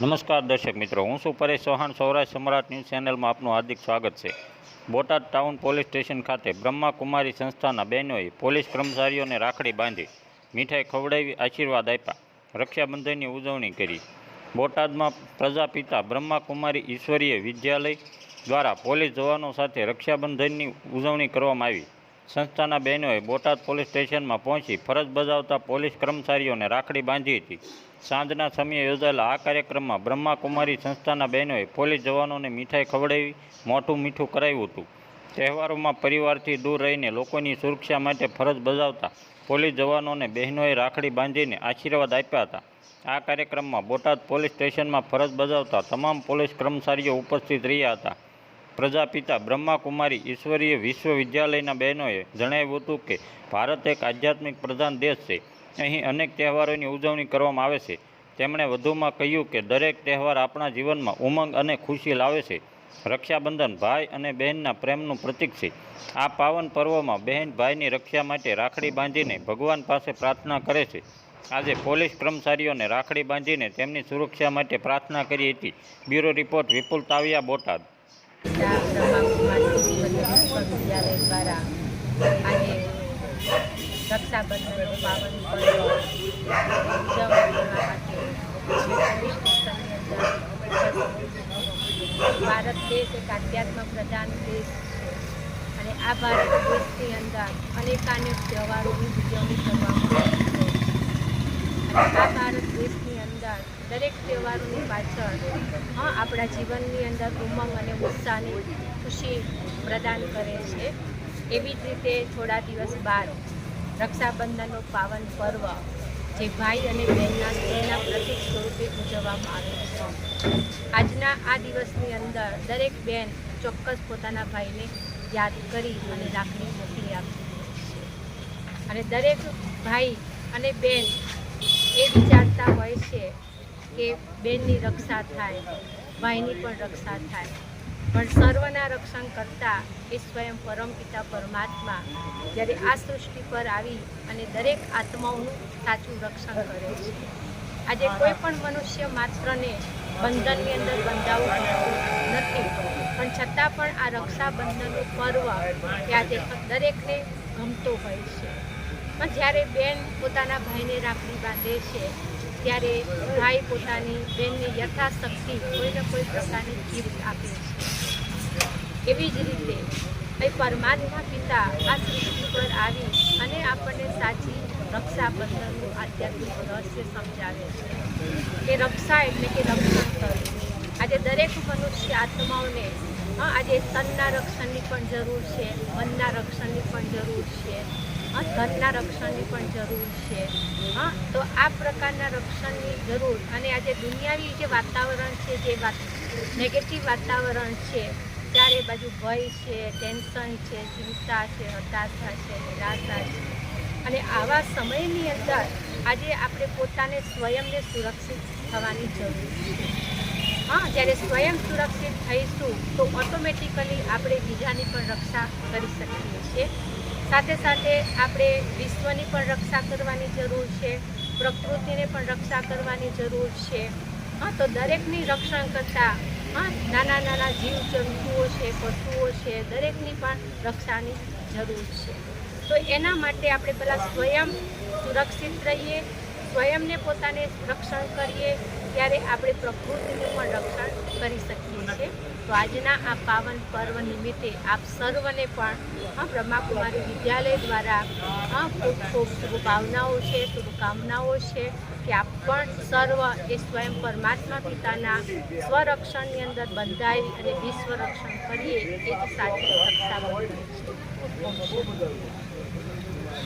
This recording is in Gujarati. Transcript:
નમસ્કાર દર્શક મિત્રો, હું છું પરેશ ચૌહાણ, સૌરાષ્ટ્ર સમ્રાટ ન્યૂઝ ચેનલમાં આપનું હાર્દિક સ્વાગત છે. બોટાદ ટાઉન પોલીસ સ્ટેશન ખાતે બ્રહ્માકુમારી સંસ્થાના બહેનોએ પોલીસ કર્મચારીઓને રાખડી બાંધી મીઠાઈ ખવડાવી આશીર્વાદ આપ્યા. રક્ષાબંધનની ઉજવણી કરી. બોટાદમાં પ્રજાપિતા બ્રહ્માકુમારી ઈશ્વરીય વિદ્યાલય દ્વારા પોલીસ જવાનો સાથે રક્ષાબંધનની ઉજવણી કરવામાં આવી. સંસ્થાના બહેનોએ બોટાદ પોલીસ સ્ટેશનમાં પહોંચી ફરજ બજાવતા પોલીસ કર્મચારીઓને રાખડી બાંધી હતી. સાંજના સમયે યોજાયેલા આ કાર્યક્રમમાં બ્રહ્માકુમારી સંસ્થાના બહેનોએ પોલીસ જવાનોને મીઠાઈ ખવડાવી મોટું મીઠું કરાવ્યું હતું. તહેવારોમાં પરિવારથી દૂર રહીને લોકોની સુરક્ષા માટે ફરજ બજાવતા પોલીસ જવાનોને બહેનોએ રાખડી બાંધીને આશીર્વાદ આપ્યા હતા. આ કાર્યક્રમમાં બોટાદ પોલીસ સ્ટેશનમાં ફરજ બજાવતા તમામ પોલીસ કર્મચારીઓ ઉપસ્થિત રહ્યા હતા. પ્રજાપિતા બ્રહ્માકુમારી ઈશ્વરીય વિશ્વવિદ્યાલયના બહેનોએ જણાવ્યું હતું કે, ભારત એક આધ્યાત્મિક પ્રધાન દેશ છે. અહીં અનેક તહેવારોની ઉજવણી કરવામાં આવે છે. તેમણે વધુમાં કહ્યું કે, દરેક તહેવાર આપણા જીવનમાં ઉમંગ અને ખુશી લાવે છે. રક્ષાબંધન ભાઈ અને બહેનના પ્રેમનું પ્રતીક છે. આ પાવન પર્વમાં બહેન ભાઈની રક્ષા માટે રાખડી બાંધીને ભગવાન પાસે પ્રાર્થના કરે છે. આજે પોલીસ કર્મચારીઓને રાખડી બાંધીને તેમની સુરક્ષા માટે પ્રાર્થના કરી હતી. Bureau report Vipul Tavia Botad. વિશ્વવિદ્યાલય દ્વારા આજે રક્ષાબંધનનું પાવન પર્વ ભારત દેશ એક આધ્યાત્મ પ્રધાન દેશ અને આ ભારત દેશની અંદર અનેકાનેક તહેવારોની ઉજવણી કરવામાં આ ભારત દેશની અંદર દરેક તહેવારોની પાછળ હા, આપણા જીવનની અંદર ઉમંગ અને ઉત્સાહની ખુશી પ્રદાન કરે છે. એવી જ રીતે થોડા દિવસ બાદ રક્ષાબંધનનો પાવન પર્વ જે ભાઈ અને બહેનના સ્નેહના પ્રતિક સ્વરૂપે ઉજવવામાં આવે છે. આજના આ દિવસની અંદર દરેક બહેન ચોક્કસ પોતાના ભાઈને યાદ કરી અને રાખડી મોકલી આપતી અને દરેક ભાઈ અને બહેન એ વિચારતા હોય છે કે બેનની રક્ષા થાય, ભાઈની પણ રક્ષા થાય. પણ સર્વના રક્ષણ કરતા એ સ્વયં પરમપિતા પરમાત્મા જ્યારે આ સૃષ્ટિ પર આવી અને દરેક આત્માઓનું સાચું રક્ષણ કરે છે. આજે કોઈ પણ મનુષ્ય માત્રને બંધનની અંદર બંધાવવું નથી, પણ છતાં પણ આ રક્ષાબંધનનું પર્વ કે આજે દરેકને ગમતો હોય છે. પણ જ્યારે બેન પોતાના ભાઈને રાખડી બાંધે છે ત્યારે ભાઈ પોતાની બેનને યથાશક્તિ કોઈને કોઈ પ્રકારની ગિફ્ટ આપે છે. એવી જ રીતે એ પરમાત્મા પિતા આ સૃષ્ટિ પર આવી અને આપણને સાચી રક્ષાબંધનનું આધ્યાત્મિક રહસ્ય સમજાવે છે. કે રક્ષા એટલે કે રક્ષણ કરવું. આજે દરેક મનુષ્ય આત્માઓને આજે તનના રક્ષણની પણ જરૂર છે, મનના રક્ષણની પણ જરૂર છે. ધનના રક્ષણની પણ જરૂર છે. હા, તો આ પ્રકારના રક્ષણની જરૂર અને આજે દુનિયાવી જે વાતાવરણ છે, જે વાત નેગેટિવ વાતાવરણ છે, ચારે બાજુ ભય છે ટેન્શન છે, ચિંતા છે, હતાશા છે, નિરાશા છે. અને આવા સમયની અંદર આજે આપણે પોતાને સ્વયંને સુરક્ષિત થવાની જરૂર છે. હા, જ્યારે સ્વયં સુરક્ષિત થઈશું તો ઓટોમેટિકલી આપણે બીજાની પણ રક્ષા કરી શકીએ છીએ. સાથે સાથે આપણે વિશ્વની પણ રક્ષા કરવાની જરૂર છે, પ્રકૃતિને પણ રક્ષા કરવાની જરૂર છે. હા, તો દરેકની રક્ષણ કરતાં, હા, નાના નાના જીવજંતુઓ છે, પશુઓ છે, દરેકની પણ રક્ષાની જરૂર છે. તો એના માટે આપણે પહેલાં સ્વયં સુરક્ષિત રહીએ સ્વયંને પોતાને રક્ષણ કરીએ, ત્યારે આપણે પ્રકૃતિનું પણ રક્ષણ કરી શકીએ છીએ. તો આજના આ પાવન પર્વ નિમિત્તે આપ સર્વને પણ બ્રહ્માકુમારી વિદ્યાલય દ્વારા ખૂબ ખૂબ શુભભાવનાઓ છે, શુભકામનાઓ છે કે આપ પણ સર્વ એ સ્વયં પરમાત્મા પિતાના સ્વરક્ષણની અંદર બંધાવી અને વિશ્વ રક્ષણ કરીએ એ સાચી બની છે